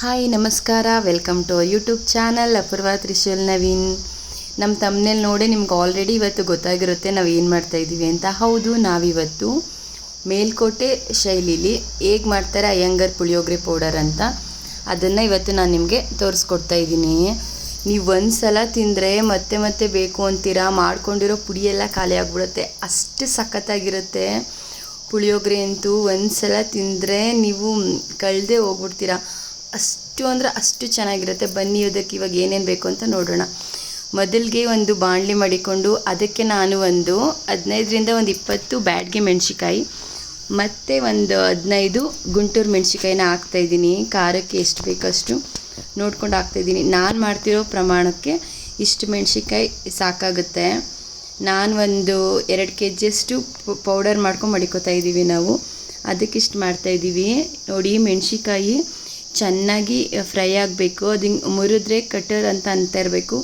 Hi, ನಮಸ್ಕಾರ. Welcome to YouTube channel Apoorva Trishul Naveen ನಮ್ಮ ತಮ್ಮನೇಲಿ ನೋಡಿ ನಿಮ್ಗೆ ಆಲ್ರೆಡಿ ಇವತ್ತು ಗೊತ್ತಾಗಿರುತ್ತೆ ನಾವು ಏನು ಮಾಡ್ತಾ ಇದ್ದೀವಿ ಅಂತ. ಹೌದು, ನಾವಿವತ್ತು ಮೇಲ್ಕೋಟೆ ಶೈಲಿಲಿ ಹೇಗೆ ಮಾಡ್ತಾರೆ ಅಯ್ಯಂಗರ್ ಪುಳಿಯೋಗರೆ ಪೌಡರ್ ಅಂತ. ಅದನ್ನು ಇವತ್ತು ನಾನು ನಿಮಗೆ ತೋರಿಸ್ಕೊಡ್ತಾ ಇದ್ದೀನಿ ನೀವು ಒಂದು ಸಲ ತಿಂದರೆ ಮತ್ತೆ ಮತ್ತೆ ಬೇಕು ಅಂತೀರಾ? ಮಾಡ್ಕೊಂಡಿರೋ ಪುಡಿ ಎಲ್ಲ ಖಾಲಿ ಆಗಿಬಿಡುತ್ತೆ. ಅಷ್ಟು ಸಖತ್ತಾಗಿರುತ್ತೆ. ಪುಳಿಯೋಗರೆ ಅಂತೂ ಒಂದು ಸಲ ತಿಂದರೆ ನೀವು ಕಳೆದೇ ಹೋಗ್ಬಿಡ್ತೀರಾ. ಅಷ್ಟು ಅಂದರೆ ಅಷ್ಟು ಚೆನ್ನಾಗಿರುತ್ತೆ. ಬನ್ನಿ ಅದಕ್ಕೆ ಇವಾಗ ಏನೇನು ಬೇಕು ಅಂತ ನೋಡೋಣ. ಮೊದಲಿಗೆ ಒಂದು ಬಾಣಲಿ ಮಾಡಿಕೊಂಡು ಅದಕ್ಕೆ ನಾನು ಒಂದು ಹದಿನೈದರಿಂದ ಒಂದು ಇಪ್ಪತ್ತು ಬ್ಯಾಡ್ಗೆ ಮೆಣಸಿಕಾಯಿ ಮತ್ತು ಒಂದು ಹದಿನೈದು ಗುಂಟೂರು ಮೆಣಸಿಕಾಯಿನ ಹಾಕ್ತಾಯಿದ್ದೀನಿ ಖಾರಕ್ಕೆ ಎಷ್ಟು ಬೇಕಷ್ಟು ನೋಡ್ಕೊಂಡು ಹಾಕ್ತಾಯಿದ್ದೀನಿ ನಾನು ಮಾಡ್ತಿರೋ ಪ್ರಮಾಣಕ್ಕೆ ಇಷ್ಟು ಮೆಣಸಿಕಾಯಿ ಸಾಕಾಗುತ್ತೆ. ನಾನು ಒಂದು ಎರಡು ಕೆ ಜಿಯಷ್ಟು ಪೌಡರ್ ಮಾಡ್ಕೊಂಡು ಮಡಿಕೋತಾ ಇದ್ದೀವಿ ನಾವು. ಅದಕ್ಕಿಷ್ಟು ಮಾಡ್ತಾಯಿದ್ದೀವಿ ನೋಡಿ ಮೆಣಸಿಕಾಯಿ ಚೆನ್ನಾಗಿ ಫ್ರೈ ಆಗಬೇಕು. ಅದು ಹಿಂಗೆ ಮುರಿದ್ರೆ ಕಟ್ಟರ್ ಅಂತ ಅಂತ ಇರಬೇಕು.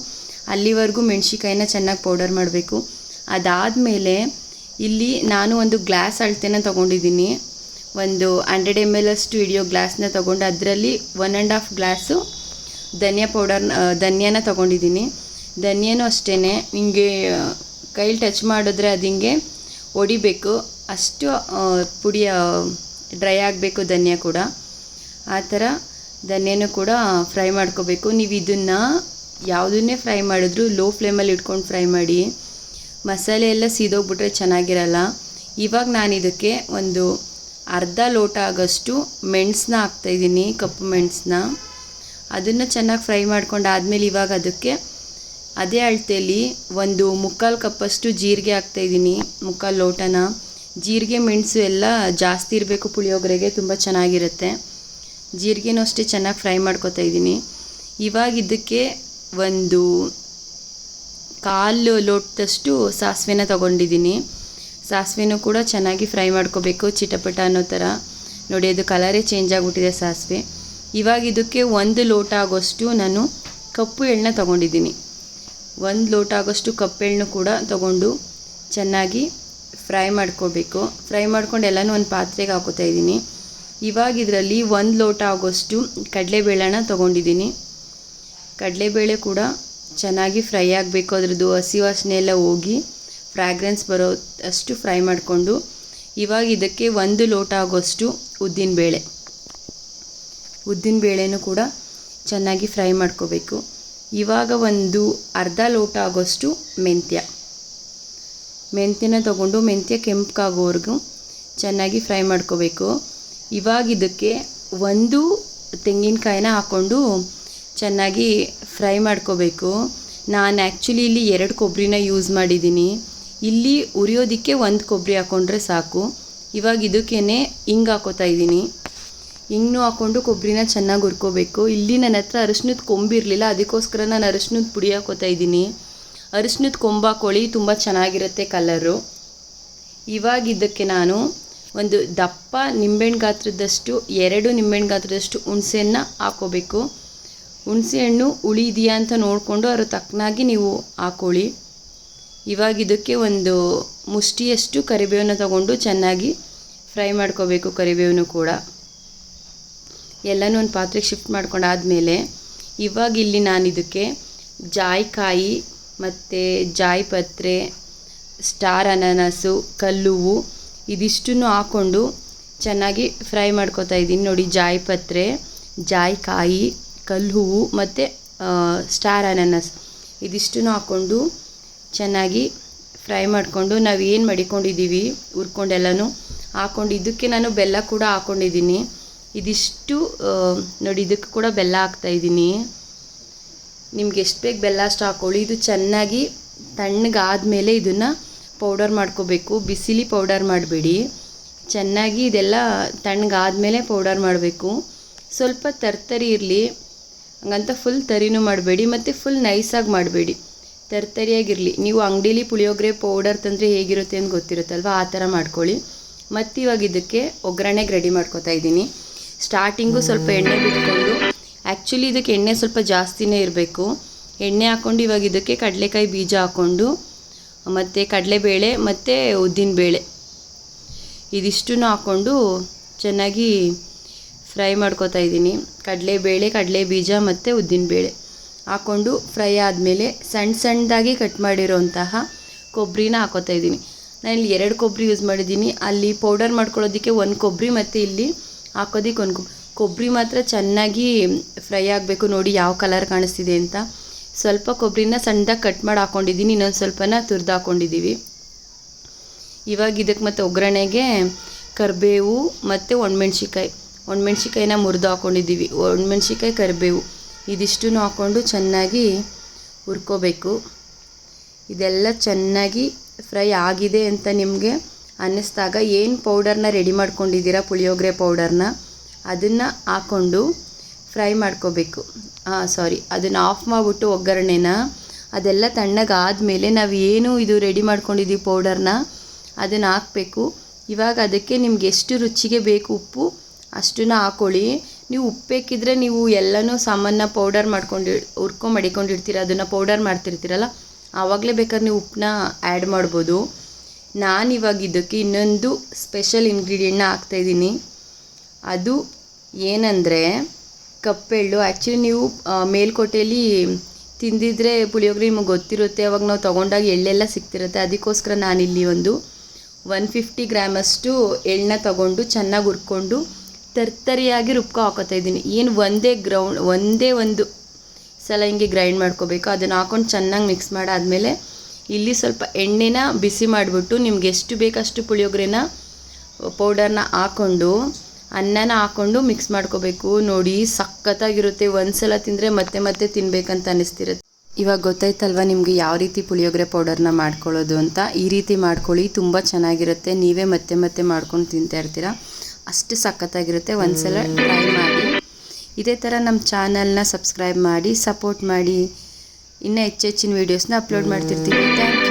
ಅಲ್ಲಿವರೆಗೂ ಮೆಣಸಿಕಾಯಿನ ಚೆನ್ನಾಗಿ ಪೌಡರ್ ಮಾಡಬೇಕು. ಅದಾದಮೇಲೆ ಇಲ್ಲಿ ನಾನು ಒಂದು ಗ್ಲಾಸ್ ಅಳತೆನ ತೊಗೊಂಡಿದ್ದೀನಿ. ಒಂದು ಹಂಡ್ರೆಡ್ ಎಂ ಎಲ್ ಅಷ್ಟು ಹಿಡಿಯೋ ಗ್ಲಾಸ್ನ ತೊಗೊಂಡು ಅದರಲ್ಲಿ ಒನ್ ಆ್ಯಂಡ್ ಹಾಫ್ ಗ್ಲಾಸು ಧನಿಯಾ ಪೌಡರ್ ಧನಿಯಾನ ತೊಗೊಂಡಿದ್ದೀನಿ. ಧನಿಯಾನೂ ಅಷ್ಟೇ ಹಿಂಗೆ ಕೈಲಿ ಟಚ್ ಮಾಡಿದ್ರೆ ಅದು ಹಿಂಗೆ ಹೊಡಿಬೇಕು. ಅಷ್ಟು ಪುಡಿ ಡ್ರೈ ಆಗಬೇಕು ಧನಿಯಾ ಕೂಡ. ಆ ಥರ ಧನಿಯಾನು ಕೂಡ ಫ್ರೈ ಮಾಡ್ಕೋಬೇಕು. ನೀವು ಇದನ್ನು ಯಾವುದನ್ನೇ ಫ್ರೈ ಮಾಡಿದ್ರು ಲೋ ಫ್ಲೇಮಲ್ಲಿ ಇಟ್ಕೊಂಡು ಫ್ರೈ ಮಾಡಿ. ಮಸಾಲೆ ಎಲ್ಲ ಸೀದೋಗ್ಬಿಟ್ರೆ ಚೆನ್ನಾಗಿರಲ್ಲ. ಇವಾಗ ನಾನು ಇದಕ್ಕೆ ಒಂದು ಅರ್ಧ ಲೋಟ ಆಗೋಷ್ಟು ಮೆಣಸನ್ನ ಹಾಕ್ತಾಯಿದ್ದೀನಿ ಕಪ್ಪು ಮೆಣಸನ್ನ. ಅದನ್ನು ಚೆನ್ನಾಗಿ ಫ್ರೈ ಮಾಡ್ಕೊಂಡು ಆದಮೇಲೆ ಇವಾಗ ಅದಕ್ಕೆ ಅದೇ ಅಳತೆಯಲ್ಲಿ ಒಂದು ಮುಕ್ಕಾಲು ಕಪ್ಪಷ್ಟು ಜೀರಿಗೆ ಹಾಕ್ತಾಯಿದ್ದೀನಿ ಮುಕ್ಕಾಲು ಲೋಟನ. ಜೀರಿಗೆ, ಮೆಣಸು ಎಲ್ಲ ಜಾಸ್ತಿ ಇರಬೇಕು ಪುಳಿಯೋಗರೆಗೆ, ತುಂಬ ಚೆನ್ನಾಗಿರುತ್ತೆ. ಜೀರಿಗೆನೂ ಅಷ್ಟೇ ಚೆನ್ನಾಗಿ ಫ್ರೈ ಮಾಡ್ಕೊತಾ ಇದ್ದೀನಿ. ಇವಾಗ ಇದಕ್ಕೆ ಒಂದು ಕಾಲು ಲೋಟದಷ್ಟು ಸಾಸಿವೆನ ತೊಗೊಂಡಿದ್ದೀನಿ. ಸಾಸಿವೆನೂ ಕೂಡ ಚೆನ್ನಾಗಿ ಫ್ರೈ ಮಾಡ್ಕೋಬೇಕು ಚಿಟಪಟ ಅನ್ನೋ ಥರ. ನೋಡಿ, ಅದು ಕಲರೇ ಚೇಂಜ್ ಆಗಿಬಿಟ್ಟಿದೆ ಸಾಸಿವೆ. ಇವಾಗ ಇದಕ್ಕೆ ಒಂದು ಲೋಟ ಆಗೋಷ್ಟು ನಾನು ಕಪ್ಪು ಎಳ್ಳನ್ನ ತೊಗೊಂಡಿದ್ದೀನಿ. ಒಂದು ಲೋಟ ಆಗೋಷ್ಟು ಕಪ್ಪೆಣ್ಣು ಕೂಡ ತೊಗೊಂಡು ಚೆನ್ನಾಗಿ ಫ್ರೈ ಮಾಡ್ಕೋಬೇಕು. ಫ್ರೈ ಮಾಡ್ಕೊಂಡು ಎಲ್ಲನೂ ಒಂದು ಪಾತ್ರೆಗೆ ಹಾಕೋತಾ ಇದ್ದೀನಿ. ಇವಾಗ ಇದರಲ್ಲಿ ಒಂದು ಲೋಟ ಆಗೋಷ್ಟು ಕಡಲೆಬೇಳೆನ ತೊಗೊಂಡಿದ್ದೀನಿ. ಕಡಲೆಬೇಳೆ ಕೂಡ ಚೆನ್ನಾಗಿ ಫ್ರೈ ಆಗಬೇಕು. ಅದರದ್ದು ಹಸಿ ವಾಸನೆ ಎಲ್ಲ ಹೋಗಿ ಫ್ರಾಗ್ರೆನ್ಸ್ ಬರೋ ಅಷ್ಟು ಫ್ರೈ ಮಾಡಿಕೊಂಡು ಇವಾಗ ಇದಕ್ಕೆ ಒಂದು ಲೋಟ ಆಗೋಷ್ಟು ಉದ್ದಿನಬೇಳೆ. ಉದ್ದಿನಬೇಳೆನೂ ಕೂಡ ಚೆನ್ನಾಗಿ ಫ್ರೈ ಮಾಡ್ಕೋಬೇಕು. ಇವಾಗ ಒಂದು ಅರ್ಧ ಲೋಟ ಆಗೋಷ್ಟು ಮೆಂತ್ಯ. ಮೆಂತ್ಯನ ತಗೊಂಡು ಮೆಂತ್ಯ ಕೆಂಪಗಾಗೋವರೆಗೂ ಚೆನ್ನಾಗಿ ಫ್ರೈ ಮಾಡ್ಕೋಬೇಕು. ಇವಾಗ ಇದಕ್ಕೆ ಒಂದು ತೆಂಗಿನಕಾಯಿನ ಹಾಕ್ಕೊಂಡು ಚೆನ್ನಾಗಿ ಫ್ರೈ ಮಾಡ್ಕೋಬೇಕು. ನಾನು ಆ್ಯಕ್ಚುಲಿ ಇಲ್ಲಿ ಎರಡು ಕೊಬ್ಬರಿನ ಯೂಸ್ ಮಾಡಿದ್ದೀನಿ. ಇಲ್ಲಿ ಉರಿಯೋದಕ್ಕೆ ಒಂದು ಕೊಬ್ಬರಿ ಹಾಕ್ಕೊಂಡ್ರೆ ಸಾಕು. ಇವಾಗ ಇದಕ್ಕೇ ಹಿಂಗೆ ಹಾಕೋತಾ ಇದ್ದೀನಿ. ಹಿಂಗೂ ಹಾಕ್ಕೊಂಡು ಕೊಬ್ಬರಿನ ಚೆನ್ನಾಗಿ ಹುರ್ಕೋಬೇಕು. ಇಲ್ಲಿ ನನ್ನ ಹತ್ರ ಅರಿಶಿನದ ಕೊಂಬಿರಲಿಲ್ಲ ಅದಕ್ಕೋಸ್ಕರ ನಾನು ಅರಿಶಿನದ ಪುಡಿ ಹಾಕೋತಾ ಇದ್ದೀನಿ. ಅರಿಶಿನದ ಕೊಂಬು ಹಾಕೊಳ್ಳಿ, ತುಂಬ ಚೆನ್ನಾಗಿರುತ್ತೆ ಕಲರು ಇವಾಗಿದ್ದಕ್ಕೆ ನಾನು ಒಂದು ದಪ್ಪ ನಿಂಬೆಹಣ್ಣು ಗಾತ್ರದಷ್ಟು, ಎರಡು ನಿಂಬೆಹಣ್ಣು ಗಾತ್ರದಷ್ಟು ಹುಣಸೆಹಣ್ಣ ಹಾಕೋಬೇಕು. ಹುಣಸೆಹಣ್ಣು ಹುಳಿ ಇದೆಯಾ ಅಂತ ನೋಡಿಕೊಂಡು ಅದರ ತಕ್ಕನಾಗಿ ನೀವು ಹಾಕೊಳ್ಳಿ. ಇವಾಗ ಇದಕ್ಕೆ ಒಂದು ಮುಷ್ಟಿಯಷ್ಟು ಕರಿಬೇವನ್ನು ತಗೊಂಡು ಚೆನ್ನಾಗಿ ಫ್ರೈ ಮಾಡ್ಕೋಬೇಕು ಕರಿಬೇವನ್ನು ಕೂಡ. ಎಲ್ಲನೂ ಒಂದು ಪಾತ್ರೆಗೆ ಶಿಫ್ಟ್ ಮಾಡ್ಕೊಂಡಾದಮೇಲೆ ಇವಾಗ ಇಲ್ಲಿ ನಾನು ಇದಕ್ಕೆ ಜಾಯಿಕಾಯಿ ಮತ್ತು ಜಾಯಿಪತ್ರೆ, ಸ್ಟಾರ್ ಅನಾನಸು, ಕಲ್ಲುವು ಇದಿಷ್ಟನ್ನು ಹಾಕ್ಕೊಂಡು ಚೆನ್ನಾಗಿ ಫ್ರೈ ಮಾಡ್ಕೊತಾ ಇದ್ದೀನಿ. ನೋಡಿ, ಜಾಯಿಪತ್ರೆ, ಜಾಯಿಕಾಯಿ ಕಲ್ಲು ಹೂವು ಮತ್ತು ಸ್ಟಾರ್ ಅನಾನಸ್. ಇದಿಷ್ಟನ್ನು ಹಾಕ್ಕೊಂಡು ಚೆನ್ನಾಗಿ ಫ್ರೈ ಮಾಡಿಕೊಂಡು ನಾವು ಏನು ಮಡಿಕೊಂಡಿದ್ದೀವಿ, ಹುರ್ಕೊಂಡೆಲ್ಲನೂ ಹಾಕ್ಕೊಂಡು ಇದಕ್ಕೆ ನಾನು ಬೆಲ್ಲ ಕೂಡ ಹಾಕ್ಕೊಂಡಿದ್ದೀನಿ ಇದಿಷ್ಟು ನೋಡಿ, ಇದಕ್ಕೆ ಕೂಡ ಬೆಲ್ಲ ಹಾಕ್ತಾಯಿದ್ದೀನಿ ನಿಮ್ಗೆ ಎಷ್ಟು ಬೇಕು ಬೆಲ್ಲ ಅಷ್ಟು ಹಾಕ್ಕೊಳ್ಳಿ ಇದು ಚೆನ್ನಾಗಿ ತಣ್ಣಗಾದ ಮೇಲೆ ಇದನ್ನು ಪೌಡರ್ ಮಾಡ್ಕೋಬೇಕು, ಬಿಸಿಲಿ ಪೌಡರ್ ಮಾಡಬೇಡಿ. ಚೆನ್ನಾಗಿ ಇದೆಲ್ಲ ತಣ್ಣಗಾದಮೇಲೆ ಪೌಡರ್ ಮಾಡಬೇಕು. ಸ್ವಲ್ಪ ತರ್ತರಿ ಇರಲಿ. ಹಂಗಂತ ಫುಲ್ ತರಿನೂ ಮಾಡಬೇಡಿ ಮತ್ತು ಫುಲ್ ನೈಸಾಗಿ ಮಾಡಬೇಡಿ. ತರ್ತರಿಯಾಗಿರಲಿ. ನೀವು ಅಂಗಡೀಲಿ ಪುಳಿಯೋಗರೆ ಪೌಡರ್ ತಂದರೆ ಹೇಗಿರುತ್ತೆ ಅಂತ ಗೊತ್ತಿರುತ್ತಲ್ವ? ಆ ಥರ ಮಾಡ್ಕೊಳ್ಳಿ. ಮತ್ತು ಇವಾಗ ಇದಕ್ಕೆ ಒಗ್ಗರಣೆಗೆ ರೆಡಿ ಮಾಡ್ಕೋತಾ ಇದ್ದೀನಿ. ಸ್ಟಾರ್ಟಿಂಗು ಸ್ವಲ್ಪ ಎಣ್ಣೆ ಬಿಟ್ಕೊಂಡು ಆ್ಯಕ್ಚುಲಿ ಇದಕ್ಕೆ ಎಣ್ಣೆ ಸ್ವಲ್ಪ ಜಾಸ್ತಿನೇ ಇರಬೇಕು. ಎಣ್ಣೆ ಹಾಕ್ಕೊಂಡು ಇವಾಗ ಇದಕ್ಕೆ ಕಡಲೆಕಾಯಿ ಬೀಜ ಹಾಕ್ಕೊಂಡು ಮತ್ತು ಕಡಲೆಬೇಳೆ ಮತ್ತು ಉದ್ದಿನಬೇಳೆ. ಇದಿಷ್ಟನ್ನು ಹಾಕ್ಕೊಂಡು ಚೆನ್ನಾಗಿ ಫ್ರೈ ಮಾಡ್ಕೊತಾ ಇದ್ದೀನಿ. ಕಡಲೆಬೇಳೆ ಕಡಲೆ ಬೀಜ ಮತ್ತು ಉದ್ದಿನಬೇಳೆ. ಹಾಕ್ಕೊಂಡು ಫ್ರೈ ಆದಮೇಲೆ ಸಣ್ಣ ಸಣ್ಣದಾಗಿ ಕಟ್ ಮಾಡಿರೋಂತಹ ಕೊಬ್ಬರಿನ ಹಾಕೋತಾ ಇದ್ದೀನಿ. ನಾನು ಇಲ್ಲಿ ಎರಡು ಕೊಬ್ಬರಿ ಯೂಸ್ ಮಾಡಿದ್ದೀನಿ. ಅಲ್ಲಿ ಪೌಡರ್ ಮಾಡ್ಕೊಳ್ಳೋದಕ್ಕೆ ಒಂದು ಕೊಬ್ಬರಿ ಮತ್ತು ಇಲ್ಲಿ ಹಾಕೋದಕ್ಕೆ ಒಂದು ಕೊಬ್ಬರಿ ಕೊಬ್ಬರಿ ಮಾತ್ರ ಚೆನ್ನಾಗಿ ಫ್ರೈ ಆಗಬೇಕು. ನೋಡಿ ಯಾವ ಕಲರ್ ಕಾಣಿಸ್ತಿದೆ ಅಂತ. ಸ್ವಲ್ಪ ಕೊಬ್ಬರಿನ ಸಣ್ಣದಾಗಿ ಕಟ್ ಮಾಡಿ ಹಾಕ್ಕೊಂಡಿದ್ದೀನಿ ಇನ್ನೊಂದು ಸ್ವಲ್ಪನ ತುರ್ದು ಹಾಕ್ಕೊಂಡಿದ್ದೀವಿ ಇವಾಗ ಇದಕ್ಕೆ ಮತ್ತು ಒಗ್ಗರಣೆಗೆ ಕರಿಬೇವು ಮತ್ತು ಒಣಮೆಣ್ಸಿಕಾಯಿ ಒಣಮೆಣ್ಸಿಕಾಯಿನ ಮುರಿದು ಹಾಕ್ಕೊಂಡಿದ್ದೀವಿ ಒಣಮೆಣ್ಸಿಕಾಯಿ ಕರಿಬೇವು ಇದಿಷ್ಟನ್ನು ಹಾಕ್ಕೊಂಡು ಚೆನ್ನಾಗಿ ಹುರ್ಕೋಬೇಕು. ಇದೆಲ್ಲ ಚೆನ್ನಾಗಿ ಫ್ರೈ ಆಗಿದೆ ಅಂತ ನಿಮಗೆ ಅನ್ನಿಸ್ದಾಗ ಏನು ಪೌಡರ್ನ ರೆಡಿ ಮಾಡ್ಕೊಂಡಿದ್ದೀರಾ, ಪುಳಿಯೋಗರೆ ಪೌಡರ್ನ? ಅದನ್ನು ಹಾಕ್ಕೊಂಡು ಫ್ರೈ ಮಾಡ್ಕೋಬೇಕು. ಸಾರಿ ಅದನ್ನು ಆಫ್ ಮಾಡಿಬಿಟ್ಟು ಒಗ್ಗರಣೆನ, ಅದೆಲ್ಲ ತಣ್ಣಗಾದಮೇಲೆ ನಾವು ಏನು ಇದು ರೆಡಿ ಮಾಡ್ಕೊಂಡಿದ್ದೀವಿ ಪೌಡರ್ನ ಅದನ್ನು ಹಾಕಬೇಕು. ಇವಾಗ ಅದಕ್ಕೆ ನಿಮ್ಗೆ ಎಷ್ಟು ರುಚಿಗೆ ಬೇಕು ಉಪ್ಪು, ಅಷ್ಟನ್ನ ಹಾಕ್ಕೊಳ್ಳಿ ನೀವು ಉಪ್ಪು ಬೇಕಿದ್ರೆ ನೀವು ಎಲ್ಲನೂ ಸಾಮಾನ ಪೌಡರ್ ಮಾಡ್ಕೊಂಡು ಹುರ್ಕೊಂಡು ಮಡಿಕೊಂಡಿರ್ತೀರ, ಅದನ್ನು ಪೌಡರ್ ಮಾಡ್ತಿರ್ತೀರಲ್ಲ, ಆವಾಗಲೇ ಬೇಕಾದ್ರೆ ನೀವು ಉಪ್ಪನ್ನ ಆ್ಯಡ್ ಮಾಡ್ಬೋದು. ನಾನು ಇವಾಗ ಇದಕ್ಕೆ ಇನ್ನೊಂದು ಸ್ಪೆಷಲ್ ಇಂಗ್ರೀಡಿಯೆಂಟ್ನ ಹಾಕ್ತಾಯಿದ್ದೀನಿ ಅದು ಏನಂದರೆ ಕಪ್ಪೆಳ್ಳು ಆ್ಯಕ್ಚುಲಿ ನೀವು ಮೇಲುಕೋಟೆಯಲ್ಲಿ ತಿಂದಿದ್ರೆ ಪುಳಿಯೋಗರೆ ನಿಮಗೆ ಗೊತ್ತಿರುತ್ತೆ. ಅವಾಗ ನಾವು ತೊಗೊಂಡಾಗ ಎಳ್ಳೆಲ್ಲ ಸಿಗ್ತಿರುತ್ತೆ. ಅದಕ್ಕೋಸ್ಕರ ನಾನಿಲ್ಲಿ ಒಂದು ಒನ್ ಫಿಫ್ಟಿ ಗ್ರಾಮಷ್ಟು ಎಳ್ಳನ್ನ ತಗೊಂಡು ಚೆನ್ನಾಗಿ ಹುರ್ಕೊಂಡು ತರ್ತರಿಯಾಗಿ ರುಬ್ಕೊ ಹಾಕೋತಾ ಇದ್ದೀನಿ. ಏನು ಒಂದೇ ಗ್ರೌಂಡ್ ಒಂದೇ ಒಂದು ಸಲ ಹಿಂಗೆ ಗ್ರೈಂಡ್ ಮಾಡ್ಕೋಬೇಕು. ಅದನ್ನು ಹಾಕೊಂಡು ಚೆನ್ನಾಗಿ ಮಿಕ್ಸ್ ಮಾಡಾದಮೇಲೆ ಇಲ್ಲಿ ಸ್ವಲ್ಪ ಎಣ್ಣೆನ ಬಿಸಿ ಮಾಡಿಬಿಟ್ಟು ನಿಮ್ಗೆ ಎಷ್ಟು ಬೇಕಷ್ಟು ಪುಳಿಯೋಗರೆನ ಪೌಡರ್ನ ಹಾಕ್ಕೊಂಡು ಅನ್ನನ ಹಾಕ್ಕೊಂಡು ಮಿಕ್ಸ್ ಮಾಡ್ಕೋಬೇಕು. ನೋಡಿ, ಸಖತ್ತಾಗಿರುತ್ತೆ. ಒಂದ್ಸಲ ತಿಂದರೆ ಮತ್ತೆ ಮತ್ತೆ ತಿನ್ಬೇಕಂತ ಅನಿಸ್ತಿರುತ್ತೆ. ಇವಾಗ ಗೊತ್ತಾಯ್ತಲ್ವ ನಿಮಗೆ ಯಾವ ರೀತಿ ಪುಳಿಯೋಗರೆ ಪೌಡರ್ನ ಮಾಡ್ಕೊಳ್ಳೋದು ಅಂತ? ಈ ರೀತಿ ಮಾಡ್ಕೊಳ್ಳಿ, ತುಂಬ ಚೆನ್ನಾಗಿರುತ್ತೆ. ನೀವೇ ಮತ್ತೆ ಮತ್ತೆ ಮಾಡ್ಕೊಂಡು ತಿಂತಾ ಇರ್ತೀರ? ಅಷ್ಟು ಸಖತ್ತಾಗಿರುತ್ತೆ. ಒಂದ್ಸಲ ಟ್ರೈ ಮಾಡಿ. ಇದೇ ಥರ ನಮ್ಮ ಚಾನಲ್ನ ಸಬ್ಸ್ಕ್ರೈಬ್ ಮಾಡಿ ಸಪೋರ್ಟ್ ಮಾಡಿ. ಇನ್ನೂ ಹೆಚ್ಚೆಚ್ಚಿನ ವೀಡಿಯೋಸ್ನ ಅಪ್ಲೋಡ್ ಮಾಡ್ತಿರ್ತೀವಿ. ಥ್ಯಾಂಕ್